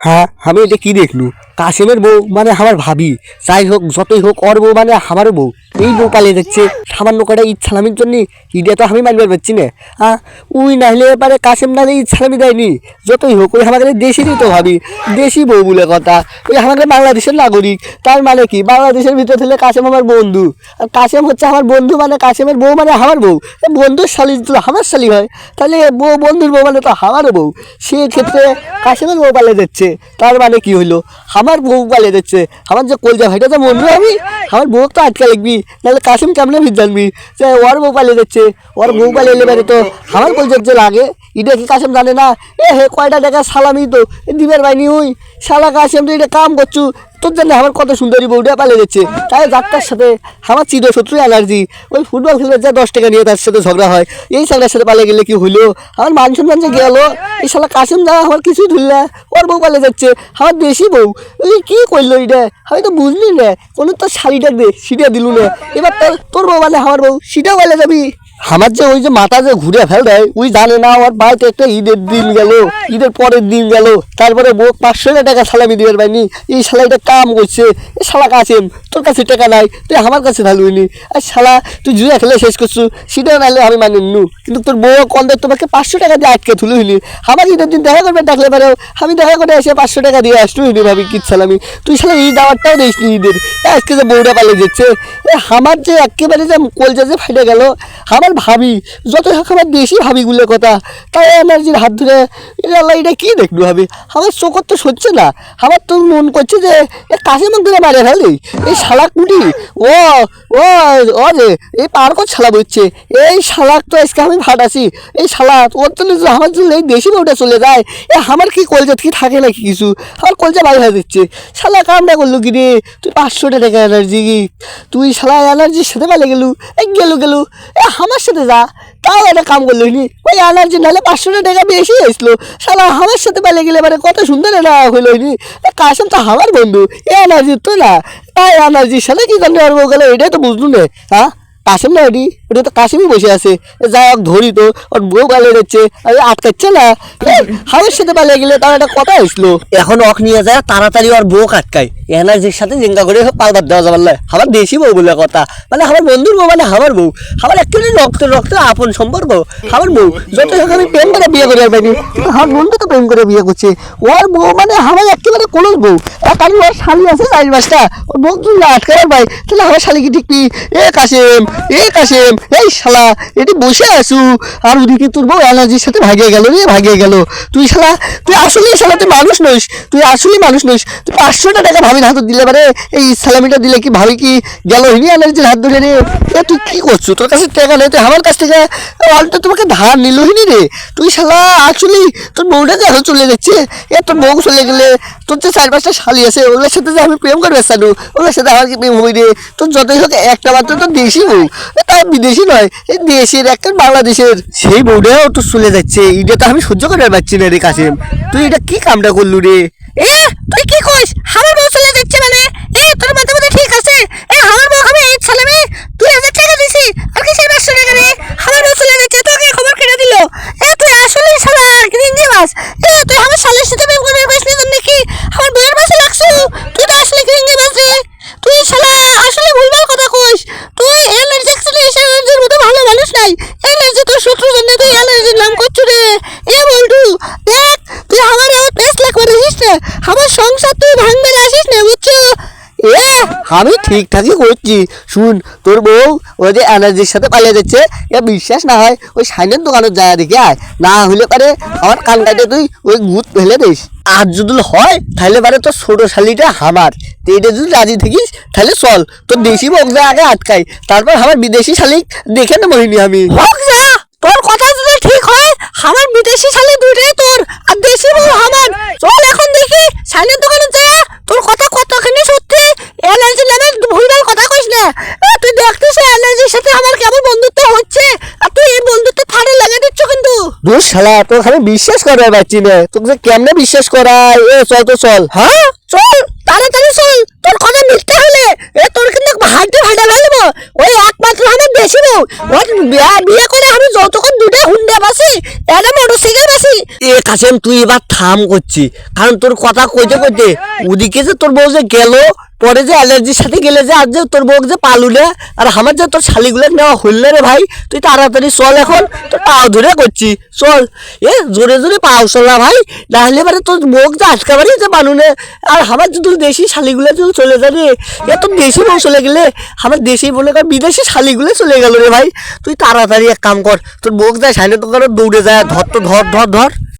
হ্যাঁ আমি এটা কি দেখলু? কাশেমের বউ মানে আমার ভাবি। যাই হোক, যতই হোক, ওর বউ মানে আমারও বউ। এই বউ পালিয়ে যাচ্ছে। সামান্য কটা ইচ্ছালামির জন্য ইডিয়া তো আমি মানবার পারছি না। হ্যাঁ উই নাহলে এবারে কাশেম নাহলে ইচ্ছালামি দেয়নি। যতই হোক, ওই আমাদের দেশেরই তো ভাবি। দেশি বউ বলে কথা। ওই আমাদের বাংলাদেশের নাগরিক। তার মানে কি? বাংলাদেশের ভিতরে থেকে কাশেম আমার বন্ধু। আর কাশেম হচ্ছে আমার বন্ধু মানে কাশেমের বউ মানে আমার বউ। বন্ধুর শালি তো আমার শালি হয়। তাহলে বউ, বন্ধুর বউ মানে তো আমারও বউ। সেই ক্ষেত্রে কাশেমের বউ পালিয়ে যাচ্ছে। তার মানে কি হলো আমার বউ পালিয়ে যাচ্ছে, আমার যে কলজা ভাইটা তো মনবো আমি, আমার বউ তো আটকা লিখবি নাহলে কাসিম কেমনে ভিত জানবি? যে ওর বউ পালিয়ে যাচ্ছে, ওর বউ পালিয়ে এলে মানে তো আমার কলজার যে লাগে, এটা কি কাসেম জানে না? এ হে, কয়টা টাকা সালামি তো দিবার বাইনি ওই সালা কাশেম তো এটা কাম করছু তোর জন্য আমার কত সুন্দরী বউটা পালিয়ে যাচ্ছে। তাই যাত্রার সাথে আমার চির শত্রু অ্যালার্জি ওই ফুটবল খেলবে যা দশ টাকা নিয়ে তার সাথে ঝগড়া হয়, এই ঝগড়ার সাথে পালিয়ে গেলে কি হইল আমার মান যে গেল, এই শালা কাশেম যা আমার কিছুই ধরলে ওর বউ পালিয়ে যাচ্ছে, আমার দেশি বউ। এই কি করল এটা? আমি তো বুঝলি না, কোনো তোর শাড়িটা দে সিটা দিলু না এবার তোর তোর বউ মানে আমার বউ, সিটাও পালিয়ে যাবি। আমার যে ওই যে মাথা যে ঘুরে ফেল দেয় ওই জানে না আমার বাড়িতে একটা ঈদের দিন গেল, ঈদের পরের দিন গেল, তারপরে বউ পাঁচশো হাজার টাকা সালামি দিবার পাইনি এই শালা এটা কাম করছে, এ শালা কাছেম তোর কাছে টাকা নাই, তুই আমার কাছে ঢালুইনি আর শালা, তুই জুয়া খেলে শেষ করছু সেটা নাইলে আমি মানি নু। কিন্তু তোর বউ কন্দে তোমাকে পাঁচশো টাকা দিয়ে আটকে তুলে হইলি আমার ঈদের দিন দেখা করবে ডাকলে পারেও আমি দেখা করে এসে পাঁচশো টাকা দিয়ে আসতে হইনি ভাবি, কি সালামি তুই শালা ঈদ আওয়ারটাও দিস নি ঈদের। আজকে যে বউটা পালিয়ে যাচ্ছে, এ আমার যে একেবারে যে কলজা যে ফাইটে গেল, আমার ভাবি যত হোক আমার দেশি ভাবিগুলোর কথা, তাই এনার্জির হাত ধরে আল্লাহ, এটা কি দেখলু ভাবি? আমার চোখর তো সচ্ছে না। আমার তো মন করছে যে কাশি মুখ ধরে মারে ফেলি এই শালাক মুটি ও ও ও রে এই পার কর শালা বুঝছে এই শালাক তো আজকে আমি ফাটাছি এই শালাক ওর যে আমার জন্য এই দেশি বউটা চলে যায়, এ আমার কি কলজা কি থাকে নাকি কিছু? আমার কলজা বাইরে হয়ে দিচ্ছে শালা কামটা করল কি রে? তুই পাঁচশো টাকা এনার্জি তুই শালা এনার্জির সাথে পালে গেলু, এই গেলু গেলু, এ আমার সাথে যা তাও একটা কাম করল নি। ওই এনার্জি নাহলে পাঁচশো টাকা বেশি আসলো শালা আমার সাথে পালে গেলে মানে কত সুন্দর এটা হইল নি। কাশেম তো আমার বন্ধু? এ, এনার্জি তো না। তাই এনার্জির সাথে কি জানতে পারব গেলে এটাই তো বুঝলু না হ্যাঁ কাশেম না এটি? ওটা তো কাশেমই বসে আছে। যাই হোক, ধরি তো। ওর বউ পালিয়ে যাচ্ছে। আটকাচ্ছে না। হাওয়ার সাথে পালিয়ে গেলে তার একটা কথা আসলো এখন অখ নিয়ে যায়, তাড়াতাড়ি ওর বউ আটকায়। এনার্জির সাথে জিঙ্গা করে পালবার দেওয়া যাবার না। আমার দেশি বউ বলে কথা। মানে আমার বন্ধুর বউ মানে আমার বউ। আমার একেবারে রক্ত রক্ত আপন সম্পর্ক। আমার বউ। যত আমি প্রেম করে বিয়ে করে পাইনি। আমার বন্ধু তো প্রেম করে বিয়ে করছে। ওর বউ মানে আমার একেবারে কোনো বউ। কারণ ওর শালি আছে চার পাঁচটা ওর বউ তুই আটকায় ভাই তাহলে আমার শালি কি ঠিক কি? এ কাশেম এ কাশেম, এই শালা, এটি বসে আসু আর ওদিকে তোর বউ এনার্জির সাথে ভাগিয়ে গেল রে ভাগিয়ে গেল। তুই শালা, তুই আসলেই শালা, তুই মানুষ নইস তুই আসলেই মানুষ নইস তুই পাঁচশোটা টাকা ভাবির হাতে দিলে পারে, এই সালামিটা দিলে কি ভাবি কি গেল হিনি এনার্জির হাত ধরে রে? এ, তুই কি করছ? তোর কাছে টাকা নেই, তুই আমার কাছ থেকে অল্প তোমাকে ধার নিল হিনি রে? তুই শালা আসলেই তোর বউটা যে চলে যাচ্ছে এ, তোর বউ চলে গেলে তোর যে চার পাঁচটা শালি আছে, ওগুলোর সাথে যে আমি প্রেম করবে সানু, ওগুলোর সাথে আমার কি প্রেম হই রে? তোর যতই হোক একটা মাত্র তো দেশি বউ তাও বিদেশি নয় এই দেশের একটা বাংলাদেশের। সেই বউটাও তো চলে যাচ্ছে এটা তো আমি সহ্য করতে পারছি না রে কাসিম। তুই এটা কি কামটা করলু রে? এ, তুই কি কইস? হামার বউ চলে যাচ্ছে মানে? এ, তোর মাথা মধ্যে ঠিক আছে? এ, হামার বউ আমি এই সালামে দুই হাজার টাকা দিছি আর কিসের পাঁচশো টাকা রে আমার বউ চলে যাচ্ছে তোকে খবর কেটে দিল এ তুই আসলে শালা গিরিঙ্গি মাছ এ তুই আমার শালের সাথে প্রেম করে কইসলি তোর নাকি আমার বউয়ের পাশে লাগছো তুই তো আসলে গিরিঙ্গি মাছ রে তুই শালা আসলে ভুলভাল কথা কইস তুই এনার্জি অ্যাকচুয়ালি এনার্জির মতো ভালো মানুষ নাই এনার্জি তোর শত্রু জন্য তুই এনার্জির নাম করছ রে এ বলটু দেখ তুই আমার আমার পেস লাগবে আসিস না আমার সংসার তুই ভাঙবে আসিস না বুঝছ এ আমি ঠিকঠাকই করছি। শুন তোর বউ ওই যে এনার্জির সাথে পালিয়ে যাচ্ছে এ বিশ্বাস না হয় ওই সাইনের দোকানের জায়গা দেখে আয়। না হলে পারে আমার কান কাটে তুই ওই গুত ফেলে দিস। আর যদি হয় তাহলে পারে তোর ছোট শালিটা হামার এটা যদি রাজি থাকিস তাহলে চল। তোর দেশি বকজা আগে আটকাই। তারপর আমার বিদেশি শালিক দেখে নেব আমি। যা তোর কথা যদি ঠিক হয় আমার বিদেশি শালি দুইটাই তোর আর দেশি বউ আমার চল এখন দেখি শালির দোকানে যা তোর কথা কতখানি সত্যি এনার্জি নামে ভুলভাল কথা কইস না এ, তুই সাথে আমার কেমন বন্ধুত্ব হচ্ছে? আর তুই এই বন্ধুত্ব লাগিয়ে দিচ্ছ কিন্তু। দূর শালা আমি বিশ্বাস করার পারছি না তোকে কেমনে বিশ্বাস করায়? এ চল তো চল। হ্যাঁ? চল তাড়াতাড়ি চল। তোর কথা মিথ্যে হলে এ তোর কিন্তু ফেলব। ওই একমাত্র আমার বেশি বউ। ওর বিয়া বিয়ে করে আমি যতক্ষণ দুটো হুন্ডে বাসি একটা মোটরসাইকেল বাসি। এ কাসেম তুই এবার থাম করছি। কারণ তোর কথা কইতে কইতে ওদিকে যে তোর বউ যে গেল পরে যে অ্যালার্জির সাথে গেলে যে আজ যে তোর বউ যে পালু না আর আমার যে তোর শালিগুলো নেওয়া হইল রে ভাই, তুই তাড়াতাড়ি চল এখন, তোর পাও ধরে করছি, চল। এ, জোরে জোরে পাও চল ভাই, না হলে এবারে তোর মুখ যে আটকাবারই যে বানুনে আর আমার যদি দেশি শালিগুলো যদি চলে যাবে, এ তোর দেশি বউ চলে গেলে, আমার দেশি বলে কর বিদেশি শালিগুলো চলে গেল রে ভাই। তুই তাড়াতাড়ি এক কাম কর, তোর মুখ যায় সাইনে তো দৌড়ে যায়, ধর তো, ধর ধর ধর।